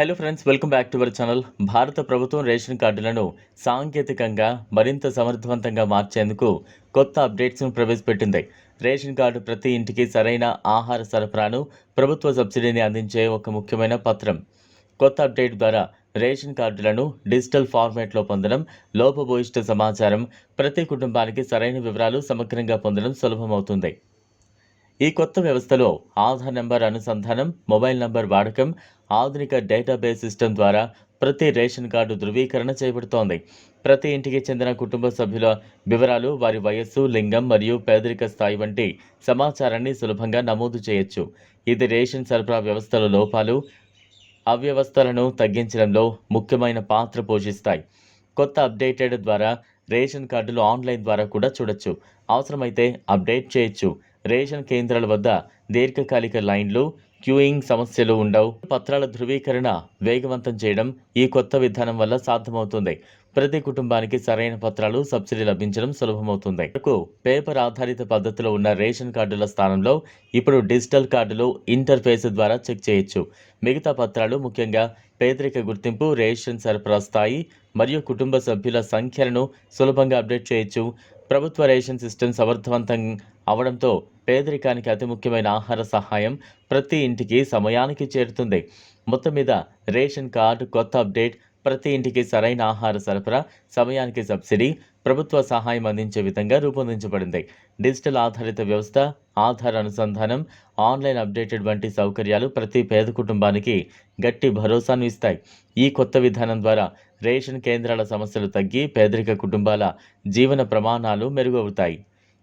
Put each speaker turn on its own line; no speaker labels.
Hello friends welcome back to our channel భారత ప్రభుత్వం ration కార్డులను సాంకేతికంగా మరింత సమర్థవంతంగా మార్చేందుకు కొత్త అప్డేట్స్ను ప్రవేశపెట్టింది. రేషన్ కార్డు ప్రతి ఇంటికి సరైన ఆహార సరఫరాను ప్రభుత్వ సబ్సిడీని అందించే ఒక ముఖ్యమైన పత్రం. కొత్త అప్డేట్ ద్వారా రేషన్ కార్డులను డిజిటల్ ఫార్మాట్లో పొందడం లోపభూయిష్ట సమాచారం ప్రతి కుటుంబానికి సరైన వివరాలు సమగ్రంగా పొందడం సులభమవుతుంది. ఈ కొత్త వ్యవస్థలో ఆధార్ నెంబర్ అనుసంధానం మొబైల్ నంబర్ వాడకం ఆధునిక డేటాబేస్ సిస్టమ్ ద్వారా ప్రతి రేషన్ కార్డు ధృవీకరణ చేయబడుతోంది. ప్రతి ఇంటికి చెందిన కుటుంబ సభ్యుల వివరాలు వారి వయస్సు లింగం మరియు పేదరిక స్థాయి వంటి సమాచారాన్ని సులభంగా నమోదు చేయొచ్చు. ఇది రేషన్ సరఫరా వ్యవస్థల లోపాలు అవ్యవస్థలను తగ్గించడంలో ముఖ్యమైన పాత్ర పోషిస్తాయి. కొత్త అప్డేటెడ్ ద్వారా రేషన్ కార్డులు ఆన్లైన్ ద్వారా కూడా చూడొచ్చు. అవసరమైతే అప్డేట్ చేయొచ్చు. రేషన్ కేంద్రాల వద్ద దీర్ఘకాలిక లైన్లు క్యూయింగ్ సమస్యలు ఉండవు. పత్రాల ధృవీకరణ వేగవంతం చేయడం ఈ కొత్త విధానం వల్ల సాధ్యమవుతుంది. ప్రతి కుటుంబానికి సరైన పత్రాలు సబ్సిడీ లభించడం సులభమవుతుంది. పేపర్ ఆధారిత పద్ధతిలో ఉన్న రేషన్ కార్డుల స్థానంలో ఇప్పుడు డిజిటల్ కార్డులు ఇంటర్ఫేస్ ద్వారా చెక్ చేయొచ్చు. మిగతా పత్రాలు ముఖ్యంగా పేదరిక గుర్తింపు రేషన్ సరఫరా స్థాయి మరియు కుటుంబ సభ్యుల సంఖ్యలను సులభంగా అప్డేట్ చేయొచ్చు. ప్రభుత్వ రేషన్ సిస్టమ్ సమర్థవంతం అవడంతో పేదరికానికి అతి ముఖ్యమైన ఆహార సహాయం ప్రతి ఇంటికి సమయానికి చేరుతుంది. మొత్తం మీద రేషన్ కార్డు కొత్త అప్డేట్ ప్రతి ఇంటికి సరైన ఆహార సరఫరా సమయానికి సబ్సిడీ ప్రభుత్వ సహాయం అందించే విధంగా రూపొందించబడింది. డిజిటల్ ఆధారిత వ్యవస్థ ఆధార్ అనుసంధానం ఆన్లైన్ అప్డేటెడ్ వంటి సౌకర్యాలు ప్రతి పేద కుటుంబానికి గట్టి భరోసాను ఇస్తాయి. ఈ కొత్త విధానం ద్వారా రేషన్ కేంద్రాల సమస్యలు తగ్గి పేదరిక కుటుంబాల జీవన ప్రమాణాలు మెరుగవుతాయి.